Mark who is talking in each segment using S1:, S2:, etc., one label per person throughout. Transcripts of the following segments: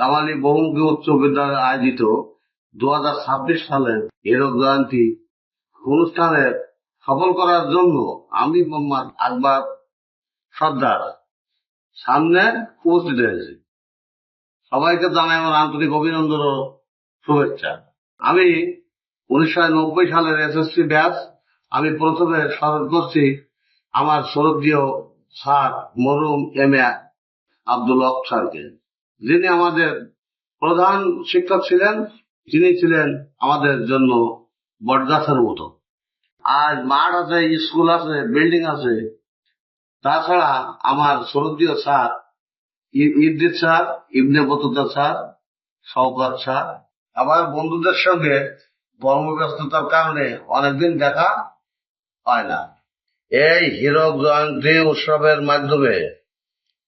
S1: কামালি বহুমুখী উচ্চ বিদ্যালয়ে আয়োজিত। দু হাজার ছাব্বিশ সালের হীরক জয়ন্তী অনুষ্ঠানে সফল করার জন্য আমি মোহাম্মদ আকবর সর্দার সামনে উপস্থিত হয়েছি। সবাইকে জানাই আমার আন্তরিক অভিনন্দন ও শুভেচ্ছা। আমি উনিশশো নব্বই সালের এসএসসি ব্যাচ আমি প্রথমে স্মরণ করছি আমার শ্রদ্ধীয় স্যার মরুম এম এ আব্দুল হক স্যারকে। যিনি আমাদের প্রধান শিক্ষক ছিলেন, তিনি ছিলেন আমাদের জন্য বটগাছের মতো। আর মাঠ আছে, স্কুল আছে, বিল্ডিং আছে। তাছাড়া আমার শ্রদ্ধীয় স্যার, ই- Idris sir, Ibn Battuta sir, Shawkat sir, আমার বন্ধুদের সঙ্গে কর্মব্যস্ততার কারণে অনেকদিন দেখা হয় না। এই হীরক জয়ন্তী উৎসবের মাধ্যমে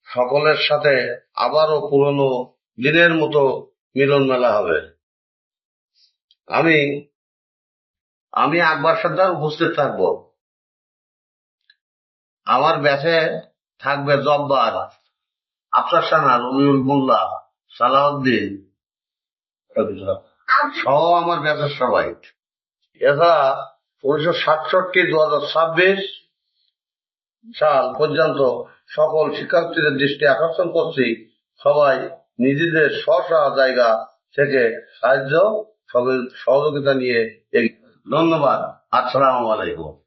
S1: সকলের সাথে আবারও পুরনো দিনের মতো মিলন মেলা হবে। আমি আমি আকবর সর্দার উপস্থিত থাকব। আমার ব্যাচে থাকবে জব্বার আফসার সানা, রবিউল মোল্লা, সালাউদ্দিন। সহ আমার ব্যাচের সবাই। এছাড়া উনিশশো সাতষট্টি দু হাজার ছাব্বিশ সাল পর্যন্ত সকল শিক্ষার্থীদের দৃষ্টি আকর্ষণ করছি। সবাই নিজেদের স্ব জায়গা থেকে সাহায্য সহযোগিতা নিয়ে ধন্যবাদ। আসসালামু আলাইকুম।